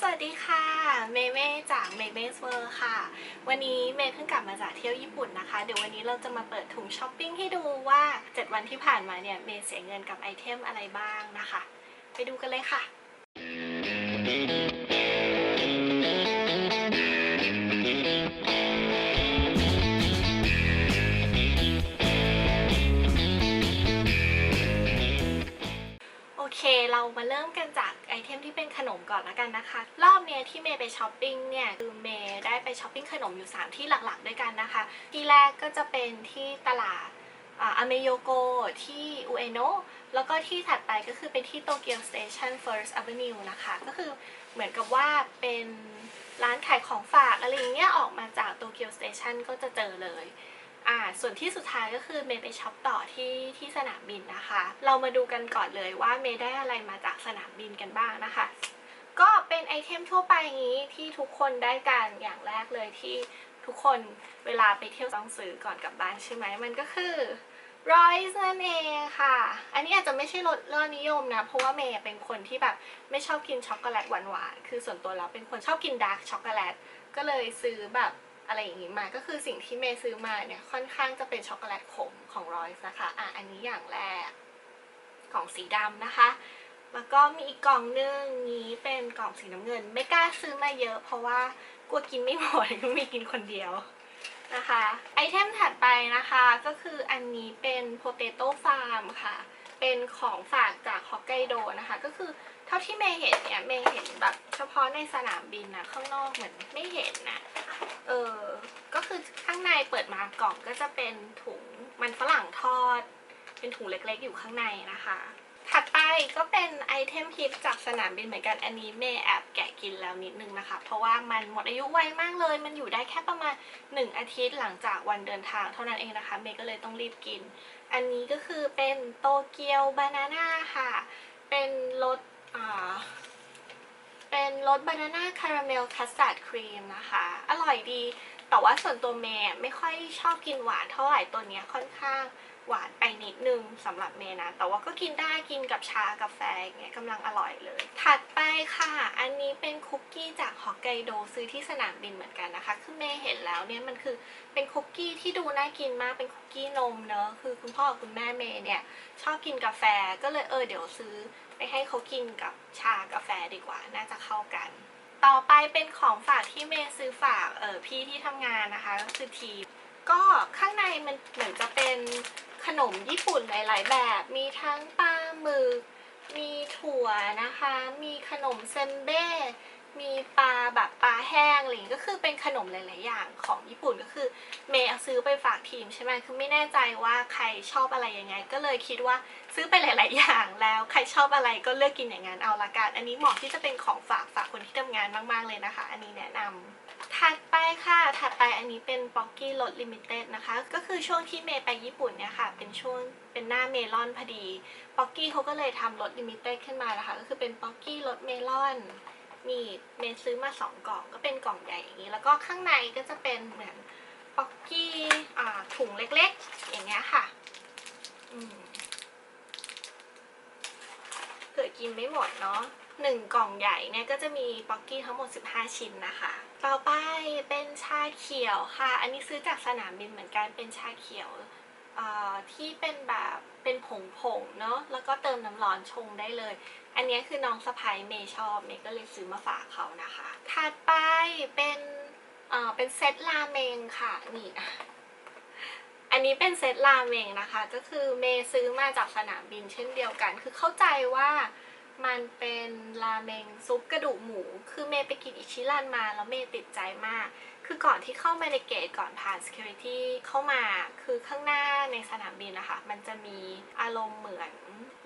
สวัสดีค่ะ เมเม่จากเมเม่เวอร์ค่ะ วันนี้เมย์เพิ่งกลับมาจากเที่ยวญี่ปุ่นนะคะ เดี๋ยววันนี้เราจะมาเปิดถุงช้อปปิ้งให้ดูว่า 7 วันที่ผ่านมาเนี่ยเมย์เสียเงินกับไอเทมอะไรบ้างนะคะ ไปดูกันเลยค่ะโอเค เรามาเริ่มกันจาก เทมที่เป็นขนมก่อนล้วกันนะคะ รอบเนี้ยที่เมย์ไปช้อปปิ้งเนี่ยคือเมย์ได้ไปช้อปปิ้งขนมอยู่ 3 ที่หลักๆด้วยกันนะคะ ที่แรกก็จะเป็นที่ตลาดอเมโยโกที่อุเอโนแล้วก็ที่ถัดไปก็คือเป็นที่โตเกียวสเตชัน First Avenue นะคะ ก็คือเหมือนกับว่าเป็นร้านขายของฝากอะไรอย่างเงี้ยออกมาจากโตเกียวสเตชันก็จะเจอเลย อ่าส่วนที่สุดท้ายก็คือเมย์ไปช็อปต่อที่ที่สนามบินนะคะ เรามาดูกันก่อนเลยว่าเมย์ได้อะไรมาจากสนามบินกันบ้างนะคะ ก็เป็นไอเทมทั่วไปงนี้ที่ทุกคนได้กันอย่างแรกเลยที่ทุกคนเวลาไปเที่ยวต้องซื้อก่อนกลับบ้านใช่ไหมมันก็คือรอยส์นั่นเองค่ะ อันนี้อาจจะไม่ใช่รสเลิศนิยมนะ เพราะว่าเมย์เป็นคนที่แบบไม่ชอบกินช็อกโกแลตหวานๆ คือส่วนตัวเราเป็นคนชอบกินดาร์กช็อกโกแลต ก็เลยซื้อแบบ อะไรอย่างนี้มา ก็คือสิ่งที่เมย์ซื้อมาเนี่ยค่อนข้างจะเป็นช็อกโกแลตขมของรอยส์นะคะอะอันนี้อย่างแรกกล่องสีดำนะคะ แล้วก็มีอีกกล่องนึงนี้เป็นกล่องสีน้ำเงิน ไม่กล้าซื้อมาเยอะเพราะว่ากลัวกินไม่หมดก็มีกินคนเดียวนะคะไอเทมถัดไปนะคะก็คืออันนี้เป็นโพเตโต้ฟาร์มค่ะ เป็นของฝากจากฮอกไกโดนะคะ ก็คือเท่าที่เมย์เห็นเนี่ยเมย์เห็นแบบเฉพาะในสนามบินนะข้างนอกเหมือนไม่เห็นนะ เออ ก็คือข้างในเปิดมากล่องก็จะเป็นถุงมันฝรั่งทอด เป็นถุงเล็กๆอยู่ข้างในนะคะ ถัดไปก็เป็นไอเทมฮิตจากสนามบินเหมือนกัน อันนี้เมย์แอบแกะกินแล้วนิดนึงนะคะ เพราะว่ามันหมดอายุไวมากเลย มันอยู่ได้แค่ประมาณ 1 อาทิตย์หลังจากวันเดินทางเท่านั้นเองนะคะ เมย์ก็เลยต้องรีบกิน อันนี้ก็คือเป็นโตเกียวบานาน่าค่ะ เป็นรสอ่า เป็นรสบานาน่าคาราเมลคัสตาร์ดครีมนะคะ อร่อยดี แต่ว่าส่วนตัวเมย์ไม่ค่อยชอบกินหวานเท่าไหร่ตัวนี้ค่อนข้างหวานไปนิดนึงสำหรับเมย์นะ แต่ว่าก็กินได้กินกับชากาแฟอย่างเงี้ยกำลังอร่อยเลย ถัดไปค่ะ อันนี้เป็นคุกกี้จากฮอกไกโดซื้อที่สนามบินเหมือนกันนะคะ คือเมย์เห็นแล้วเนี่ยมันคือเป็นคุกกี้ที่ดูน่ากินมากเป็นคุกกี้นมเนอะคือคุณพ่อกับคุณแม่เมย์เนี่ยชอบกินกาแฟก็เลยเออเดี๋ยวซื้อ ไปให้เขากินกับชากาแฟดีกว่า น่าจะเข้ากัน ต่อไปเป็นของฝากที่เมย์ซื้อฝากเออพี่ที่ทำงานนะคะก็คือทีก็ข้างในมันเหมือนจะเป็นขนมญี่ปุ่นหลาย ๆ แบบ มีทั้งปลาหมึก มีถั่วนะคะ มีขนมเซมเบ้ มีปลาแบบปลาแห้งอะไรอย่างก็คือเป็นขนมหลาย ๆ อย่างของญี่ปุ่นก็คือเมย์ซื้อไปฝากทีมใช่ไหมคือไม่แน่ใจว่าใครชอบอะไรยังไง ก็เลยคิดว่า ซื้อไปหลาย ๆ อย่างแล้วใครชอบอะไรก็เลือกกินอย่างนั้นเอาละกันอันนี้เหมาะที่จะเป็นของฝากฝากคนที่ทำงานมาก ๆ เลยนะคะ อันนี้แนะนำถัดไปค่ะ ถัดไปอันนี้เป็นป๊อกกี้รสลิมิเต็ดนะคะ ก็คือช่วงที่เมย์ไปญี่ปุ่นเนี่ยค่ะ เป็นช่วงเป็นหน้าเมลอนพอดีป๊อกกี้เขาก็เลยทำรสลิมิเต็ดขึ้นมานะคะ ก็คือเป็นป๊อกกี้รสเมลอน นี่เมย์ซื้อมาสองกล่อง ก็เป็นกล่องใหญ่อย่างนี้ แล้วก็ข้างในก็จะเป็นเหมือนป๊อกกี้อ่าถุงเล็กๆ อย่างเงี้ยค่ะ อืมเผื่อ กินไม่หมดเนาะหนึ่งกล่องใหญ่เนี่ยก็จะมีป๊อกกี้ทั้งหมด 15 ชิ้นนะคะ ต่อไปเป็นชาเขียวค่ะ อันนี้ซื้อจากสนามบินเหมือนกันเป็นชาเขียวที่เป็นแบบเป็นผงผงๆเนาะแล้วก็เติมน้ำร้อนชงได้เลย อันนี้คือน้องสะพายเมย์ชอบเมย์ก็เลยซื้อมาฝากเขานะคะ ถัดไปเป็นเอ่อเป็นเซตราเมงค่ะนี่อันนี้เป็นเซตราเมงนะคะ ก็คือเมย์ซื้อมาจากสนามบินเช่นเดียวกัน คือเข้าใจว่า มันเป็นราเมงซุปกระดูกหมู คือเมย์ไปกินอิชิรันมาแล้วเมย์ติดใจมาก คือก่อนที่เข้ามาในเกตก่อนผ่าน security เข้ามา คือข้างหน้าในสนามบินนะคะ มันจะมีอารมณ์เหมือน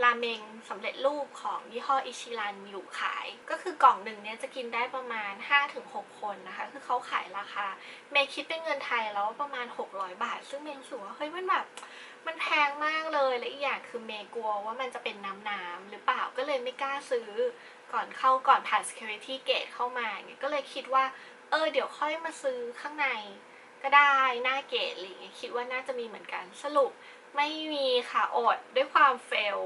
ราเมงสำเร็จรูปของยี่ห้ออิชิรันอยู่ขาย ก็คือกล่องหนึ่งเนี่ยจะกินได้ประมาณ 5-6 คนนะคะ คือเขาขายราคา เมย์คิดเป็นเงินไทยแล้วประมาณ 600 บาท ซึ่งเมย์รู้สึกว่าเฮ้ยมันแบบมันแพงมากเลย และอีกอย่างคือเมย์กลัวว่ามันจะเป็นน้ำน้ำหรือเปล่าก็เลยไม่กล้าซื้อก่อนเข้าก่อนผ่าน security gate เข้ามาเงี้ยก็เลยคิดว่า เออเดี๋ยวค่อยมาซื้อข้างในก็ได้หน้าเกตอะไรอย่างเงี้ยคิดว่าน่าจะมีเหมือนกันสรุปไม่มีค่ะอดด้วยความเฟล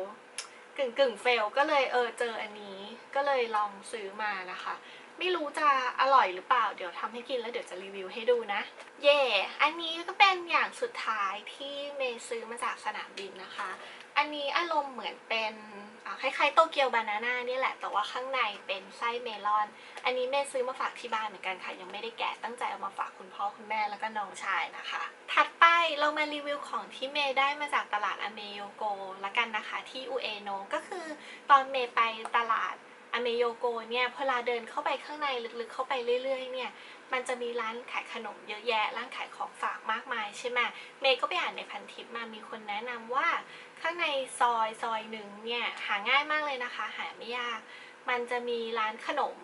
กึ่งกึ่งเฟลก็เลยเออเจออันนี้ก็เลยลองซื้อมานะคะ ไม่รู้จะอร่อยหรือเปล่า เดี๋ยวทำให้กินแล้วเดี๋ยวจะรีวิวให้ดูนะ เย่อันนี้ก็เป็นอย่างสุดท้ายที่เมย์ซื้อมาจากสนามบินนะคะ อันนี้อารมณ์เหมือนเป็น คล้ายๆโตเกียวบานาน่านี่แหละ แต่ว่าข้างในเป็นไส้เมลอน อันนี้เมย์ซื้อมาฝากที่บ้านเหมือนกันค่ะ ยังไม่ได้แกะตั้งใจเอามาฝากคุณพ่อคุณแม่แล้วก็น้องชายนะคะ ถัดไปเรามารีวิวของที่เมย์ได้มาจากตลาดอเมโยโกละกันนะคะที่อุเอโนก็คือตอนเมย์ไปตลาดอเมโยโกเนี่ยพอเราเดินเข้าไปข้างในลึกๆเข้าไปเรื่อย ๆ เนี่ย มันจะมีร้านขายขนมเยอะแยะ ร้านขายของฝากมากมายใช่ไหมเมย์ก็ไปอ่านในพันทิปมามีคนแนะนำว่า ข้างในซอยซอยหนึ่งเนี่ยหาง่ายมากเลยนะคะ หาไม่ยาก มันจะมีร้านขนม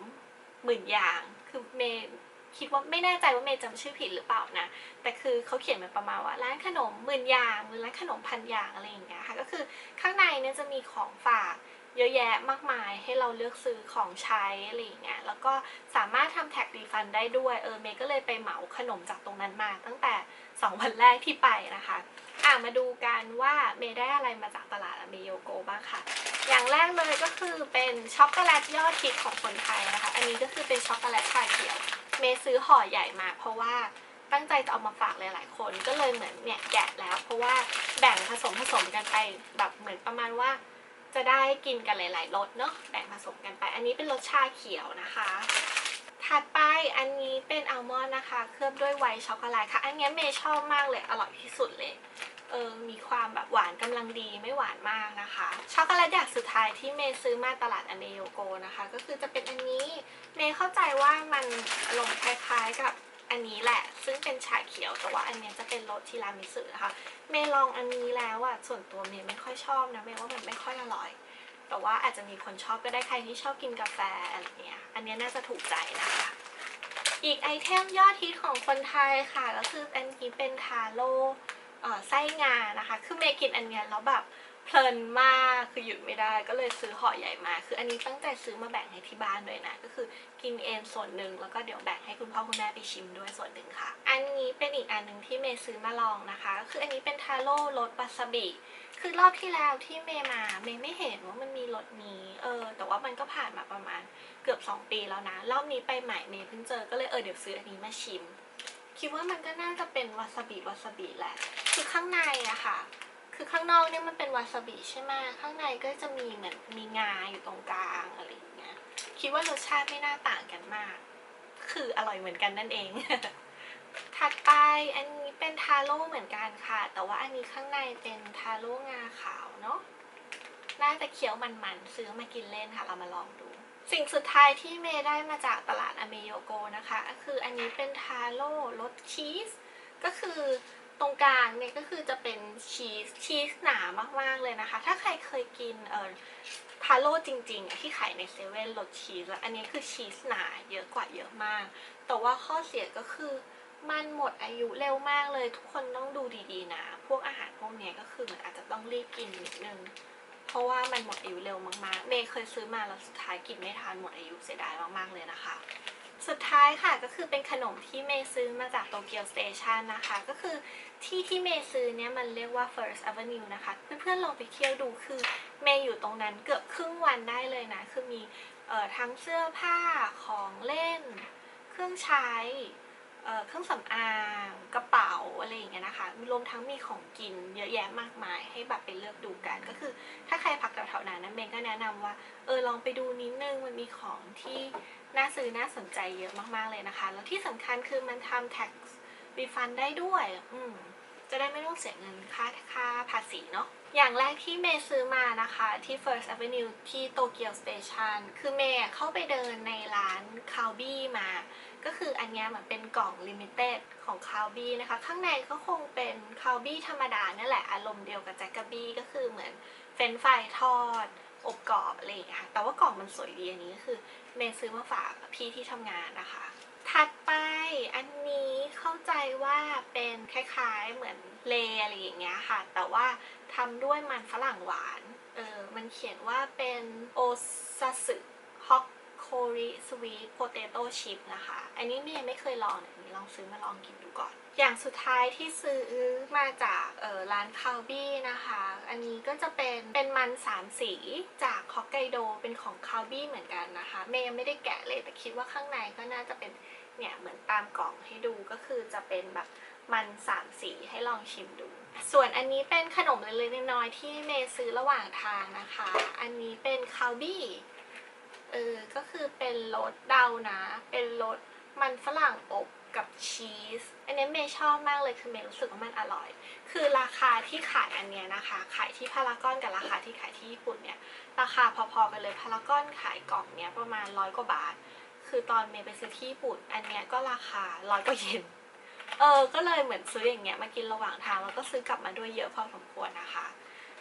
หมื่นอย่าง คือเมย์คิดว่าไม่แน่ใจว่าเมย์จำชื่อผิดหรือเปล่านะ แต่คือเขาเขียนมาประมาณว่าร้านขนมหมื่นอย่างหรือร้านขนมพันอย่างอะไรอย่างเงี้ยค่ะ ก็คือข้างในเนี่ยจะมีของฝากเยอะแยะมากมายให้เราเลือกซื้อของใช้อะไรอย่างเงี้ย แล้วก็สามารถทำแท็กรีฟันได้ด้วย เออเมย์ก็เลยไปเหมาขนมจากตรงนั้นมาตั้งแต่ 2 วันแรกที่ไปนะคะ อะมาดูกันว่าเมย์ได้อะไรมาจากตลาดอเมโยโกบ้างค่ะ อย่างแรกเลยก็คือเป็นช็อกโกแลตยอดฮิตของคนไทยนะคะ อันนี้ก็คือเป็นช็อกโกแลตชาเขียว เมย์ซื้อห่อใหญ่มาเพราะว่าตั้งใจจะเอามาฝากหลายๆ คนก็เลยเหมือนเนี่ยแกะแล้ว เพราะว่าแบ่งผสมผสมกันไปแบบเหมือนประมาณว่า จะได้กินกันหลายๆรสเนาะแบ่งผสมกันไป อันนี้เป็นรสชาเขียวนะคะ ถัดไปอันนี้เป็นอัลมอนด์นะคะ เคลือบด้วยไวท์ช็อกโกแลตค่ะ อันนี้เมย์ชอบมากเลย อร่อยที่สุดเลย เออ มีความแบบหวานกำลังดีไม่หวานมากนะคะ ช็อกโกแลตอย่างสุดท้ายที่เมย์ซื้อมาตลาดอเมโยโกนะคะ ก็คือจะเป็นอันนี้ เมย์เข้าใจว่ามันอารมณ์คล้ายๆกับอันนี้แหละ ซึ่งเป็นชาเขียว แต่ว่าอันนี้จะเป็นรสทีรามิสุนะคะ เมย์ลองอันนี้แล้วอะส่วนตัวเมย์ไม่ค่อยชอบนะ เมย์ว่ามันไม่ค่อยอร่อย แต่ว่าอาจจะมีคนชอบก็ได้ใครที่ชอบกินกาแฟอะไรเงี้ย อันนี้น่าจะถูกใจนะคะ อีกไอเทมยอดฮิตของคนไทยค่ะ ก็คืออันนี้เป็นทาโร่เอ่อไส้งานะคะ คือเมย์กินอันเนี้ยแล้วแบบ เพลินมากคือหยุดไม่ได้ก็เลยซื้อห่อใหญ่มา คืออันนี้ตั้งใจซื้อมาแบ่งให้ที่บ้านด้วยนะ ก็คือกินเองส่วนหนึ่งแล้วก็เดี๋ยวแบ่งให้คุณพ่อคุณแม่ไปชิมด้วยส่วนหนึ่งค่ะ อันนี้เป็นอีกอันหนึ่งที่เมย์ซื้อมาลองนะคะก็คืออันนี้เป็นทาโร่รสวาซาบิคือรอบที่แล้วที่เมย์มาเมย์ไม่เห็นว่ามันมีรสนี้เออ แต่ว่ามันก็ผ่านมาประมาณเกือบ 2 ปีแล้วนะ รอบนี้ไปใหม่เมย์เพิ่งเจอก็เลยเออเดี๋ยวซื้ออันนี้มาชิม คิดว่ามันก็น่าจะเป็นวาซาบิวาซาบิแหละคือข้างในอะค่ะ คือข้างนอกเนี่ยมันเป็นวาซาบิใช่ไหมข้างในก็จะมีเหมือนมีงาอยู่ตรงกลางอะไรอย่างเงี้ย คิดว่ารสชาติไม่น่าต่างกันมาก คืออร่อยเหมือนกันนั่นเอง ถัดไปอันนี้เป็นทาโร่เหมือนกันค่ะ แต่ว่าอันนี้ข้างในเป็นทาโร่งาขาวเนาะ น่าจะเคี้ยวมันๆ ซื้อมากินเล่นค่ะ เรามาลองดู สิ่งสุดท้ายที่เมย์ได้มาจากตลาดอเมโยโกนะคะก็คืออันนี้เป็นทาโร่รสชีส ก็คือ ตรงกลางเนี่ยก็คือจะเป็นชีสชีสหนามากๆเลยนะคะ ถ้าใครเคยกินเอ่อทาโร่จริง ๆ ที่ขายในเซเว่นรสชีสอะอันนี้คือชีสหนาเยอะกว่าเยอะมาก แต่ว่าข้อเสียก็คือมันหมดอายุเร็วมากเลย ทุกคนต้องดูดีๆนะ พวกอาหารพวกนี้ก็คือมันอาจจะต้องรีบกินนิดนึง เพราะว่ามันหมดอายุเร็วมากๆ เมย์เคยซื้อมาแล้วสุดท้ายกินไม่ทันหมดอายุเสียดายมากๆเลยนะคะ สุดท้ายค่ะก็คือเป็นขนมที่เมย์ซื้อมาจากโตเกียวสเตชันนะคะ ก็คือที่ที่เมย์ซื้อเนี่ยมันเรียกว่า First Avenue นะคะ เพื่อนๆลองไปเที่ยวดูคือเมย์อยู่ตรงนั้นเกือบครึ่งวันได้เลยนะ คือมีออทั้งเสื้อผ้าของเล่น เครื่องใช้ เครื่องสำอางกระเป๋าอะไรอย่างเงี้ยนะคะรวมทั้งมีของกินเยอะแยะมากมาย ให้แบบไปเลือกดูกัน ก็คือถ้าใครพักแถวๆนั้นนะเมย์ก็แนะนำว่าเออลองไปดูนิดนึงมันมีของที่น่าซื้อน่าสนใจเยอะมากๆเลยนะคะ แล้วที่สำคัญคือมันทำ tax refund ได้ด้วย อืมจะได้ไม่ต้องเสียเงินค่าค่าภาษีเนาะอย่างแรกที่เมย์ซื้อมานะคะที่ First Avenue ที่โตเกียวสเตชันคือเมย์เข้าไปเดินในร้านคาวบี้มา ก็คืออันนี้เหมือนเป็นกล่องลิมิเต็ดของคาวบี้นะคะ ข้างในก็คงเป็นคาวบี้ธรรมดาเนี่ยแหละอารมณ์เดียวกับแจ็คกบี้ก็คือเหมือนเฟรนฟรายทอด อบกรอบอะไรอย่างเงี้ยค่ะแต่ว่ากล่องมันสวยดีอันนี้ก็คือเมย์ซื้อมาฝากพี่ที่ทำงานนะคะ ถัดไปอันนี้เข้าใจว่าเป็นคล้ายๆเหมือนเลอะไรอย่างเงี้ยค่ะ แต่ว่าทำด้วยมันฝรั่งหวานเออมันเขียนว่าเป็นโอซาสึฮอก โคริสวีทโพเตโต้ชิพนะคะ อันนี้เมย์ไม่เคยลองเนี่ยลองซื้อมาลองกินดูก่อน อย่างสุดท้ายที่ซื้อมาจากออร้านคาวบี้นะคะ อันนี้ก็จะเป็นเป็นมันสามสีจากฮอกไกโดเป็นของคาวบี้เหมือนกันนะคะ เมย์ยังไม่ได้แกะเลยแต่คิดว่าข้างในก็น่าจะเป็นเนี่ยเหมือนตามกล่องให้ดูก็คือจะเป็นแบบมันสามสีให้ลองชิมดู ส่วนอันนี้เป็นขนมเล็กๆน้อยๆที่เมย์ซื้อระหว่างทางนะคะ อันนี้เป็นคาวบี้ เออ ก็คือเป็นรสเดานะ เป็นรสมันฝรั่งอบกับชีส อันนี้เมย์ชอบมากเลยคือเมย์รู้สึกว่ามันอร่อย คือราคาที่ขายอันเนี้ยนะคะ ขายที่พารากอนกับราคาที่ขายที่ญี่ปุ่นเนี่ย ราคาพอๆกันเลยพารากอนขายกล่องเนี้ยประมาณร้อยกว่าบาท คือตอนเมย์ไปซื้อที่ญี่ปุ่น อันเนี้ยก็ราคาร้อยกว่าเยน เออ ก็เลยเหมือนซื้ออย่างเงี้ยมากินระหว่างทางแล้วก็ซื้อกลับมาด้วยเยอะพอสมควรนะคะ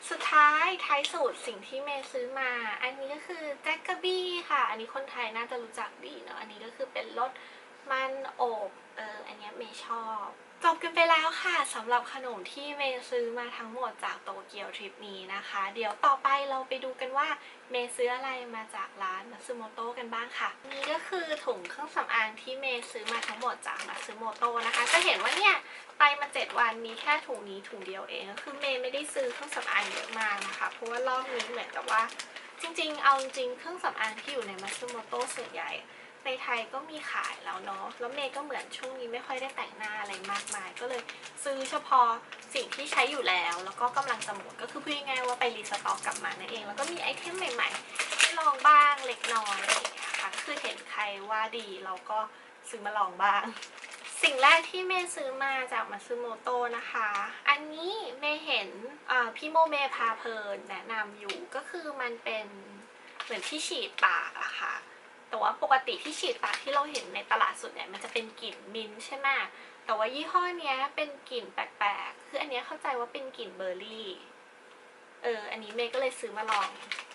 สุดท้ายท้ายสุดสิ่งที่เมย์ซื้อมา อันนี้ก็คือแจ็คกะบี้ค่ะ อันนี้คนไทยน่าจะรู้จักดีเนาะ อันนี้ก็คือเป็นรสมันโอบ เออ อันนี้เมย์ชอบ จบกันไปแล้วค่ะสำหรับขนมที่เมย์ซื้อมาทั้งหมดจากโตเกียวทริปนี้นะคะ เดี๋ยวต่อไปเราไปดูกันว่าเมย์ซื้ออะไรมาจากร้านมัตสึโมโตะกันบ้างค่ะ นี่ก็คือถุงเครื่องสำอางที่เมย์ซื้อมาทั้งหมดจากมัตสึโมโตะนะคะ จะเห็นว่าเนี่ยไปมาเจ็ดวันมีแค่ถุงนี้ถุงเดียวเองก็คือเมย์ไม่ได้ซื้อเครื่องสำอางเยอะมากนะคะ เพราะว่ารอบนี้เหมือนกับว่า จริงๆ เอาจริงเครื่องสำอางที่อยู่ในมัตสึโมโตะส่วนใหญ่ ในไทยก็มีขายแล้วเนาะ แล้วเมย์ก็เหมือนช่วงนี้ไม่ค่อยได้แต่งหน้าอะไรมากมาย ก็เลยซื้อเฉพาะสิ่งที่ใช้อยู่แล้ว แล้วก็กำลังจะหมดก็คือพูดง่ายๆว่าไปรีสต็อกกลับมานั่นเอง แล้วก็มีไอเทมใหม่ๆให้ลองบ้างเล็กน้อยอะไรอย่างเงี้ยค่ะ คือเห็นใครว่าดีเราก็ซื้อมาลองบ้าง สิ่งแรกที่เมย์ซื้อมาจากมาซึโมโตนะคะ อันนี้เมย์เห็นพี่โมเมพาเพลินแนะนำอยู่ ก็คือมันเป็นเหมือนที่ฉีดปากอะค่ะ แต่ว่าปกติที่ฉีดปากที่เราเห็นในตลาดสดเนี่ยมันจะเป็นกลิ่นมิ้นท์ใช่ไหมแต่ว่ายี่ห้อเนี้ยเป็นกลิ่นแปลกๆ คืออันเนี้ยเข้าใจว่าเป็นกลิ่นเบอร์รี่ เออ อันนี้เมย์ก็เลยซื้อมาลอง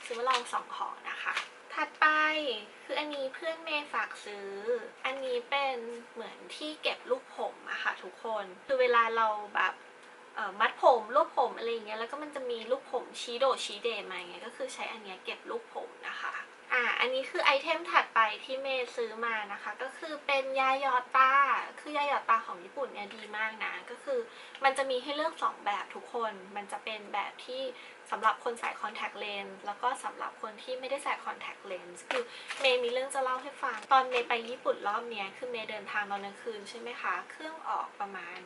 ซื้อมาลองสองห่อนะคะ ถัดไปคืออันนี้เพื่อนเมย์ฝากซื้อ อันนี้เป็นเหมือนที่เก็บลูกผมอะค่ะทุกคน คือเวลาเราแบบมัดผมรวบผมอะไรอย่างเงี้ย แล้วก็มันจะมีลูกผมชี้โดดชี้เดมาอย่างเงี้ย ก็คือใช้อันเนี้ยเก็บลูกผมนะคะ อ่าอันนี้คือไอเทมถัดไปที่เมย์ซื้อมานะคะ ก็คือเป็นยาหยอดตา คือยาหยอดตาของญี่ปุ่นเนี่ยดีมากนะ ก็คือมันจะมีให้เลือกสองแบบทุกคน มันจะเป็นแบบที่สำหรับคนใส่คอนแทคเลนส์แล้วก็สำหรับคนที่ไม่ได้ใส่คอนแทคเลนส์คือเมย์มีเรื่องจะเล่าให้ฟัง ตอนเมย์ไปญี่ปุ่นรอบเนี้ยคือเมย์เดินทางตอนกลางคืนใช่ไหมคะ เครื่องออกประมาณ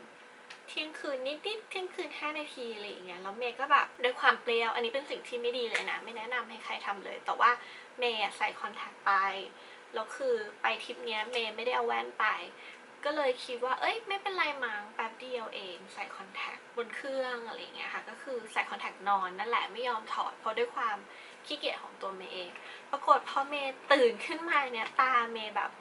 เที่ยงคืนนิดๆเที่ยงคืนห้านาทีอะไรอย่างเงี้ยแล้วเมย์ก็แบบด้วยความเปรี้ยว อันนี้เป็นสิ่งที่ไม่ดีเลยนะ ไม่แนะนำให้ใครทำเลย แต่ว่า เมย์ใส่คอนแทคไป แล้วคือไปทริปเนี้ยเมย์ไม่ได้เอาแว่นไป ก็เลยคิดว่า เอ้ย ไม่เป็นไรมั้งแป๊บเดียวเอง ใส่คอนแทคบนเครื่องอะไรเงี้ยค่ะ ก็คือใส่คอนแทคนอนนั่นแหละไม่ยอมถอด เพราะด้วยความขี้เกียจของตัวเมย์เอง ปรากฏพอเมย์ตื่นขึ้นมาเนี่ยตาเมย์แบบ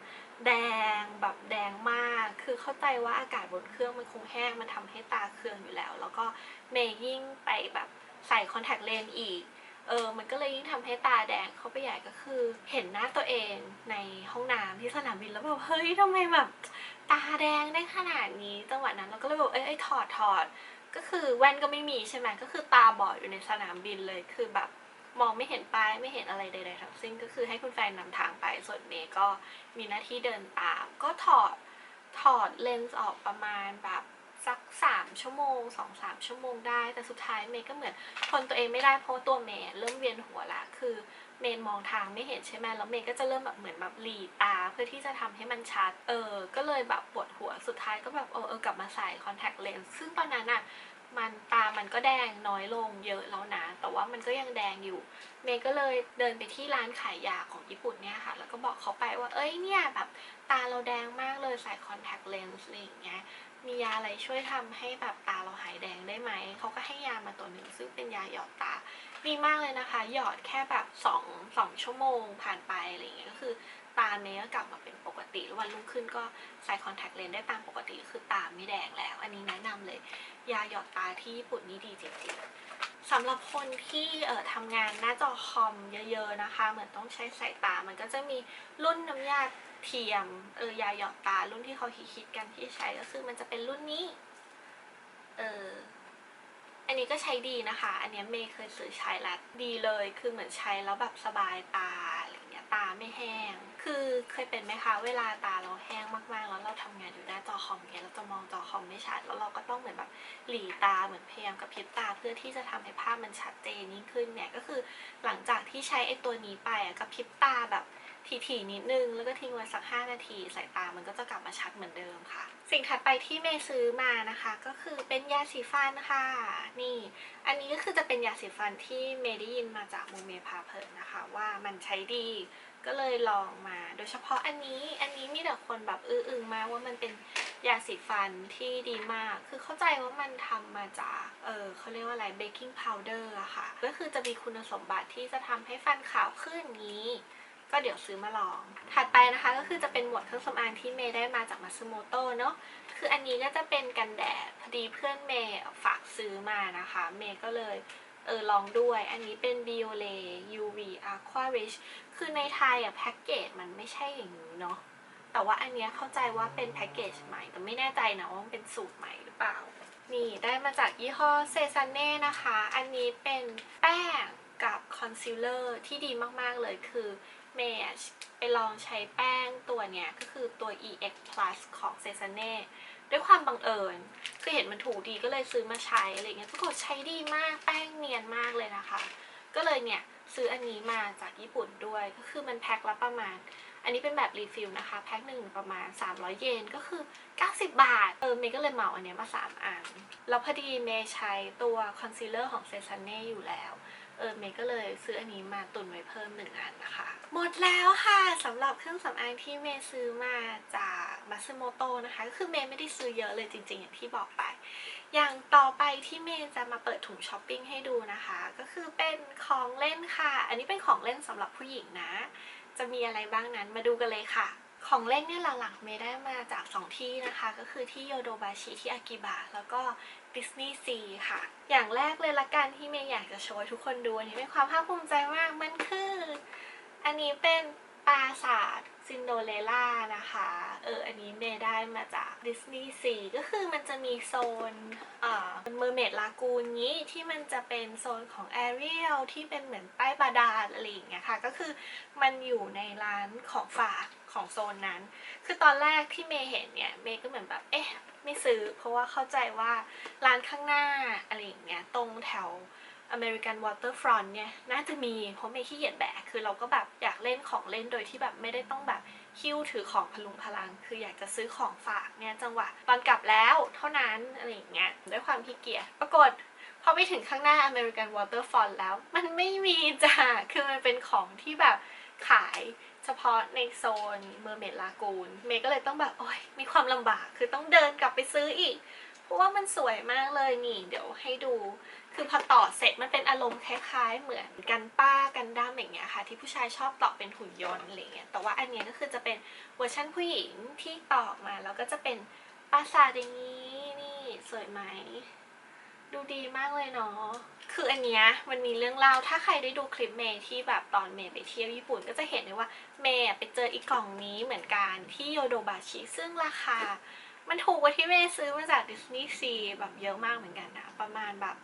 แดงแบบแดงมาก คือเข้าใจว่าอากาศบนเครื่องมันคงแห้ง มันทำให้ตาเคืองอยู่แล้ว แล้วก็เมย์ยิ่งไปแบบใส่คอนแทคเลนส์อีก เออ มันก็เลยยิ่งทำให้ตาแดงเข้าไปใหญ่ก็คือ เห็นหน้าตัวเองในห้องน้ำที่สนามบินแล้วแบบเฮ้ยทำไมแบบตาแดงได้ขนาดนี้จังหวะนั้นเราก็เลยบอกเอ้ยเอ้ยถอดถอดก็คือแว่นก็ไม่มีใช่ไหมก็คือตาบอดอยู่ในสนามบินเลยคือแบบมองไม่เห็นป้ายไม่เห็นอะไรใดๆทั้งสิ้นก็คือให้คุณแฟนนำทางไปส่วนเมย์ก็มีหน้าที่เดินตามก็ถอดถอดเลนส์ออกประมาณแบบ สักสามชั่วโมงสองสามชั่วโมงได้ แต่สุดท้ายเมย์ก็เหมือนทนตัวเองไม่ได้เพราะตัวเมย์เริ่มเวียนหัวละคือเมย์มองทางไม่เห็นใช่ไหมแล้วเมย์ก็จะเริ่มแบบเหมือนแบบหลีตา เพื่อที่จะทำให้มันชัด เออ ก็เลยแบบปวดหัวสุดท้ายก็แบบเออเออกลับมาใส่คอนแทคเลนส์ซึ่งตอนนั้นอะมันตามันก็แดงน้อยลงเยอะแล้วนะ แต่ว่ามันก็ยังแดงอยู่ เมย์ก็เลยเดินไปที่ร้านขายยาของญี่ปุ่นเนี่ยค่ะ แล้วก็บอกเขาไปว่า เอ้ยเนี่ยแบบตาเราแดงมากเลยใส่คอนแทคเลนส์อะไรอย่างเงี้ย มียาอะไรช่วยทำให้แบบตาเราหายแดงได้ไหม เขาก็ให้ยามาตัวหนึ่งซึ่งเป็นยาหยอดตา ดีมากเลยนะคะ หยอดแค่แบบสองสองชั่วโมงผ่านไปอะไรอย่างเงี้ยก็คือตาเมย์ก็กลับมาเป็นปกติแล้ววันรุ่งขึ้นก็ใส่คอนแทคเลนส์ได้ตามปกติคือตาไม่แดงแล้ว อันนี้แนะนำเลย ยาหยอดตาที่ญี่ปุ่นนี่ดีจริงๆสำหรับคนที่เอ่อทำงานหน้าจอคอมเยอะ ๆนะคะ เหมือนต้องใช้สายตา มันก็จะมีรุ่นน้ำยา เทียมเออยาหยอดตารุ่นที่เขาฮิตๆกันที่ใช้ก็คือมันจะเป็นรุ่นนี้ เอออันนี้ก็ใช้ดีนะคะ อันนี้เมย์เคยซื้อใช้แล้วดีเลย คือเหมือนใช้แล้วแบบสบายตาอะไรเงี้ย ตาไม่แห้ง คือเคยเป็นไหมคะ เวลาตาเราแห้งมากๆ แล้วเราทำงานอยู่หน้าจอคอมเนี่ยเราจะมองจอคอมไม่ชัด แล้วเราก็ต้องเหมือนแบบหลีตา เหมือนพยายามกระพริบตา เพื่อที่จะทำให้ภาพมันชัดเจนยิ่งขึ้นเนี่ย ก็คือหลังจากที่ใช้ไอ้ตัวนี้ไปอะกระพริบตาแบบ ถี่ๆนิดนึง แล้วก็ทิ้งไว้สัก 5 นาที สายตามันก็จะกลับมาชัดเหมือนเดิมค่ะ สิ่งถัดไปที่เมย์ซื้อมานะคะ ก็คือเป็นยาสีฟันค่ะ นี่ อันนี้ก็คือจะเป็นยาสีฟันที่เมย์ได้ยินมาจากโมเมพาเพลินนะคะ ว่ามันใช้ดีก็เลยลองมา โดยเฉพาะอันนี้ อันนี้มีแต่คนแบบอื้ออึงมากว่ามันเป็นยาสีฟันที่ดีมาก คือเข้าใจว่ามันทำมาจาก เออเขาเรียกว่าอะไรเบกกิ้งพาวเดอร์อะค่ะ ก็คือจะมีคุณสมบัติที่จะทำให้ฟันขาวขึ้นนี้ ก็เดี๋ยวซื้อมาลอง ถัดไปนะคะก็คือจะเป็นหมวดเครื่องสำอางที่เมย์ได้มาจากมาซูโมโตเนาะ คืออันนี้ก็จะเป็นกันแดดพอดีเพื่อนเมย์ฝากซื้อมานะคะ เมย์ก็เลยเออลองด้วย อันนี้เป็น Biolay UV Aqua Rich คือในไทยอะแพ็กเกจมันไม่ใช่อย่างนี้เนาะ แต่ว่าอันเนี้ยเข้าใจว่าเป็นแพ็กเกจใหม่ แต่ไม่แน่ใจนะว่ามันเป็นสูตรใหม่หรือเปล่า นี่ได้มาจากยี่ห้อเซซันเน่นะคะ อันนี้เป็นแป้งกับคอนซีลเลอร์ที่ดีมาก ๆ เลยคือ เมย์ไปลองใช้แป้งตัวเนี้ยก็คือตัว EX Plus ของเซซันเน่ด้วยความบังเอิญ คือเห็นมันถูกดีก็เลยซื้อมาใช้อะไรเงี้ยปรากฏใช้ดีมากแป้งเนียนมากเลยนะคะ ก็เลยเนี่ยซื้ออันนี้มาจากญี่ปุ่นด้วย ก็คือมันแพ็คละประมาณ อันนี้เป็นแบบรีฟิลนะคะ แพ็คหนึ่งประมาณ 300 เยนก็คือ 90 บาท เออเมย์ก็เลยเหมาอันเนี้ยมา 3 อัน แล้วพอดีเมย์ใช้ตัวคอนซีลเลอร์ของเซซันเน่อยู่แล้ว เออเมย์ก็เลยซื้ออันนี้มาตุนไว้เพิ่มหนึ่งอันนะคะ หมดแล้วค่ะสำหรับเครื่องสำอางที่เมย์ซื้อมาจากมาซึโมโตนะคะ ก็คือเมย์ไม่ได้ซื้อเยอะเลยจริง ๆ อย่างที่บอกไป อย่างต่อไปที่เมย์จะมาเปิดถุงช้อปปิ้งให้ดูนะคะ ก็คือเป็นของเล่นค่ะ อันนี้เป็นของเล่นสำหรับผู้หญิงนะ จะมีอะไรบ้างนั้นมาดูกันเลยค่ะ ของเล่นเนี่ยหลักๆเมย์ได้มาจาก 2 ที่นะคะ ก็คือที่โยโดบาชิที่อากิบะแล้วก็ดิสนีย์ซีค่ะ อย่างแรกเลยละกันที่เมย์อยากจะโชว์ทุกคนดูอันนี้เป็นความภาคภูมิใจมากมันคือ นี้เป็นปราสาทซินโดเรลล่านะคะ เออ อันนี้เมย์ได้มาจากดิสนีย์ซีก็คือมันจะมีโซนเอ่อเมอร์เมดลากูนนี้ที่มันจะเป็นโซนของแอเรียลที่เป็นเหมือนใต้บาดาลอะไรอย่างเงี้ยค่ะ ก็คือมันอยู่ในร้านของฝากของโซนนั้น คือตอนแรกที่เมย์เห็นเนี่ย เมย์ก็เหมือนแบบ เอ๊ะ ไม่ซื้อ เพราะว่าเข้าใจว่าร้านข้างหน้าอะไรอย่างเงี้ย ตรงแถว American Waterfront เนี่ยน่าจะมีเพราะเมย์ขี้เกียจแบกคือเราก็แบบอยากเล่นของเล่นโดยที่แบบไม่ได้ต้องแบบหิ้วถือของพลุงพลัง คืออยากจะซื้อของฝากเนี่ยจังหวะตอนกลับแล้วเท่านั้นอะไรอย่างเงี้ยด้วยความขี้เกียจปรากฏพอไปถึงข้างหน้า American Waterfront แล้ว มันไม่มีจ้ะคือมันเป็นของที่แบบขายเฉพาะในโซนเมอร์เมดลากูนเมย์ก็เลยต้องแบบโอ๊ยมีความลำบากคือต้องเดินกลับไปซื้ออีก เพราะว่ามันสวยมากเลยนี่ เดี๋ยวให้ดู คือพอต่อเสร็จมันเป็นอารมณ์คล้ายๆ เหมือนกันป้ากันด้ามอย่างเงี้ยค่ะ ที่ผู้ชายชอบต่อเป็นหุ่นยนต์อะไรเงี้ยแต่ว่าอันเนี้ยก็คือจะเป็นเวอร์ชั่นผู้หญิงที่ต่อมาแล้วก็จะเป็นปราสาทอย่างนี้นี่สวยไหมดูดีมากเลยเนาะ คืออันเนี้ยมันมีเรื่องเล่า ถ้าใครได้ดูคลิปเมย์ที่แบบตอนเมย์ไปเที่ยวญี่ปุ่น ก็จะเห็นเลยว่าเมย์ไปเจออีกกล่องนี้เหมือนกันที่โยโดบาชิ ซึ่งราคา มันถูกกว่าที่เมย์ซื้อมาจากดิสนีย์ซีแบบเยอะมากเหมือนกันนะ ประมาณแบบ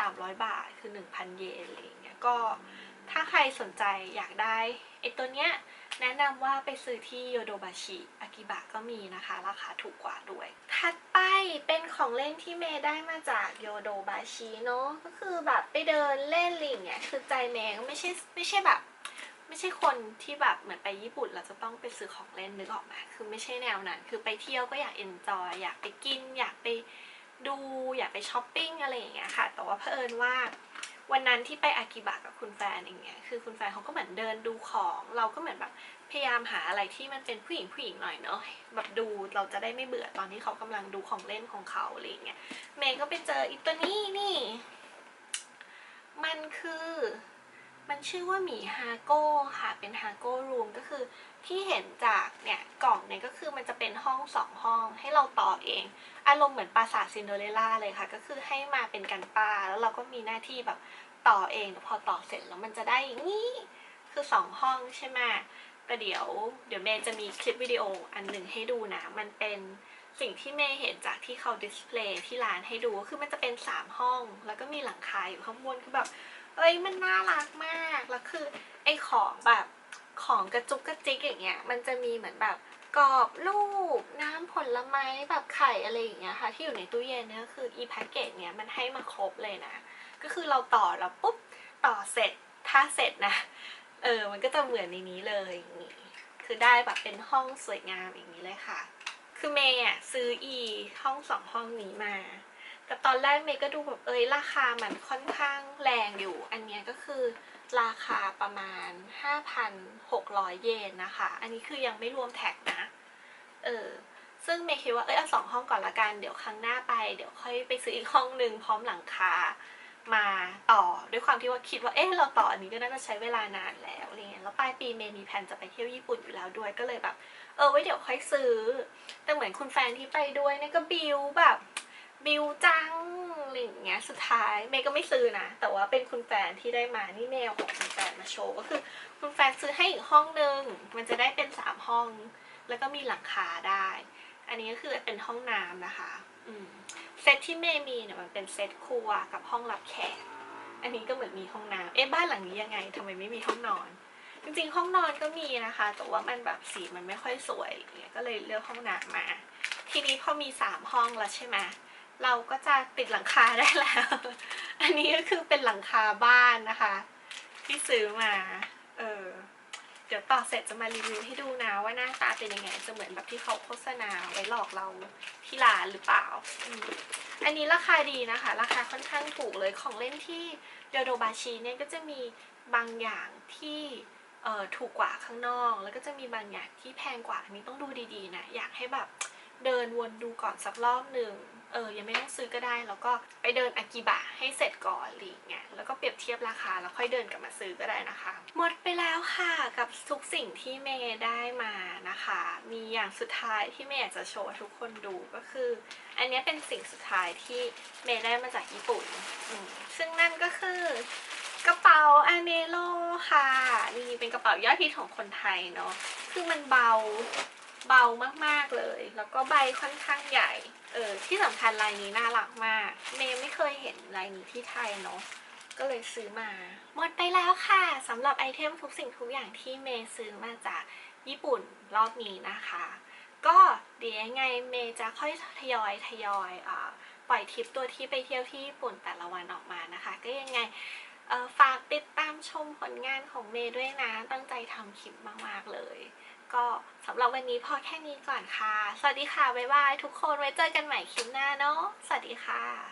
300 บาทคือ 1,000 เยนอะไรเงี้ยก็ถ้าใครสนใจอยากได้ไอตัวเนี้ยแนะนำว่าไปซื้อที่โยโดบาชิอากิบะก็มีนะคะ ราคาถูกกว่าด้วย ถัดไปเป็นของเล่นที่เมย์ได้มาจากโยโดบาชิเนาะก็คือแบบไปเดินเล่นอะไรอย่างเงี้ยคือใจเมย์ก็ไม่ใช่ไม่ใช่แบบ ไม่ใช่คนที่แบบเหมือนไปญี่ปุ่นเราจะต้องไปซื้อของเล่นนึกออกไหมาคือไม่ใช่แนวนั้น คือไปเที่ยวก็อยากเอนจอยอยากไปกินอยากไป ดูอยากไปช้อปปิ้งอะไรอย่างเงี้ยค่ะ แต่ว่าเผอิญว่าวันนั้นที่ไปอากิบะกับคุณแฟนอย่างเงี้ย คือคุณแฟนเขาก็เหมือนเดินดูของ เราก็เหมือนแบบพยายามหาอะไรที่มันเป็นผู้หญิงผู้หญิงหน่อยเนาะ แบบดูเราจะได้ไม่เบื่อตอนที่เขากำลังดูของเล่นของเขาอะไรอย่างเงี้ย เมย์ก็ไปเจออีตัวนี้นี่ มันคือ มันชื่อว่าหมีฮาโก้ค่ะ เป็นฮาโก้รูมก็คือที่เห็นจากเนี่ยกล่องเนี่ยก็คือมันจะเป็นห้องสองห้องให้เราต่อเอง อารมณ์เหมือนปราสาทซินโดเรลล่าเลยค่ะ ก็คือให้มาเป็นกันป้าแล้วเราก็มีหน้าที่แบบต่อเองพอต่อเสร็จแล้วมันจะได้งนี้คือสองห้องใช่ไหมแต่เดี๋ยวเดี๋ยวเมย์จะมีคลิปวิดีโออันหนึ่งให้ดูนะ มันเป็นสิ่งที่เมย์เห็นจากที่เขาดิสเพลย์ที่ร้านให้ดูคือมันจะเป็นสามห้อง แล้วก็มีหลังคาอยู่ข้างบนคือแบบ เอ้ยมันน่ารักมากแล้วคือไอ้ของแบบของกระจุกกระจิกอย่างเงี้ยมันจะมีเหมือนแบบกรอบรูปน้ำผลไม้แบบไข่อะไรอย่างเงี้ยค่ะที่อยู่ในตู้เย็นเนี่ยคืออีแพ็กเกจเนี้ยมันให้มาครบเลยนะ ก็คือเราต่อแล้วปุ๊บต่อเสร็จถ้าเสร็จนะ เออมันก็จะเหมือนในนี้เลยอย่างนี้คือได้แบบเป็นห้องสวยงามอย่างนี้เลยค่ะ คือเมย์อะซื้ออีห้องสองห้องนี้มา แต่ตอนแรกเมย์ก็ดูแบบเอ้ยราคามันค่อนข้างแรงอยู่ อันเนี้ยก็คือราคาประมาณ 5,600 เยนนะคะ อันนี้คือยังไม่รวมแท็กนะ เออ ซึ่งเมย์คิดว่า เอ้ยเอาสองห้องก่อนละกัน เดี๋ยวครั้งหน้าไป เดี๋ยวค่อยไปซื้ออีกห้องหนึ่งพร้อมหลังคา มาต่อ ด้วยความที่ว่าคิดว่า เอ๊ะเราต่ออันนี้ก็น่าจะใช้เวลานานแล้วอะไรเงี้ย แล้วปลายปีเมย์มีแผนจะไปเที่ยวญี่ปุ่นอยู่แล้วด้วย ก็เลยแบบ เออไว้เดี๋ยวค่อยซื้อ แต่เหมือนคุณแฟนที่ไปด้วยเนี่ยก็บิวแบบ บิวจังอะไรอย่างเงี้ยสุดท้ายเมย์ก็ไม่ซื้อนะ แต่ว่าเป็นคุณแฟนที่ได้มานี่เมย์เอาของคุณแฟนมาโชว์ก็คือคุณแฟนซื้อให้อีกห้องนึงมันจะได้เป็นสามห้อง แล้วก็มีหลังคาได้ อันนี้ก็คือเป็นห้องน้ำนะคะอืมเซตที่เมย์มีเนี่ยมันเป็นเซตครัวกับห้องรับแขกอันนี้ก็เหมือนมีห้องน้ำเอ๊ะบ้านหลังนี้ยังไงทำไมไม่มีห้องนอน จริงๆ ห้องนอนก็มีนะคะ แต่ว่ามันแบบสีมันไม่ค่อยสวยอย่างเงี้ยก็เลยเลือกห้องน้ำมา ทีนี้พอมีสามห้องแล้วใช่ไหม เราก็จะติดหลังคาได้แล้ว อันนี้ก็คือเป็นหลังคาบ้านนะคะ ที่ซื้อมา เออ เดี๋ยวต่อเสร็จจะมารีวิวให้ดูนะว่าหน้าตาเป็นยังไง จะเหมือนแบบที่เขาโฆษณาไว้หลอกเราที่ร้านหรือเปล่า อันนี้ราคาดีนะคะ ราคาค่อนข้างถูกเลยของเล่นที่โยโดบาชิเนี่ยก็จะมีบางอย่างที่ถูกกว่าข้างนอก แล้วก็จะมีบางอย่างที่แพงกว่าอันนี้ต้องดูดีๆนะ อยากให้แบบเดินวนดูก่อนสักรอบหนึ่ง เออยังไม่ต้องซื้อก็ได้ แล้วก็ไปเดินอากิบะให้เสร็จก่อนอะไรอย่างเงี้ยแล้วก็เปรียบเทียบราคาแล้วค่อยเดินกลับมาซื้อก็ได้นะคะ หมดไปแล้วค่ะกับทุกสิ่งที่เมย์ได้มานะคะ มีอย่างสุดท้ายที่เมย์อยากจะโชว์ทุกคนดูก็คือ อันนี้เป็นสิ่งสุดท้ายที่เมย์ได้มาจากญี่ปุ่น ซึ่งนั่นก็คือกระเป๋าอเนโลค่ะ นี่เป็นกระเป๋ายอดฮิตของคนไทยเนาะคือมันเบา เบามากๆเลย แล้วก็ใบค่อนข้างใหญ่ เออ ที่สำคัญลายนี้น่ารักมาก เมย์ไม่เคยเห็นลายนี้ที่ไทยเนาะ ก็เลยซื้อมา หมดไปแล้วค่ะสำหรับไอเทมทุกสิ่งทุกอย่างที่เมย์ซื้อมาจากญี่ปุ่นรอบนี้นะคะ ก็เดี๋ยวยังไงเมย์จะค่อยทยอยทยอยอ่าปล่อยทริปตัวที่ไปเที่ยวที่ญี่ปุ่นแต่ละวันออกมานะคะ ก็ยังไงฝากติดตามชมผลงานของเมย์ด้วยนะ ตั้งใจทำคลิปมาก ๆ เลย ก็สำหรับวันนี้พอแค่นี้ก่อนค่ะ สวัสดีค่ะ บ๊ายบาย ทุกคนไว้เจอกันใหม่คลิปหน้าเนาะ สวัสดีค่ะ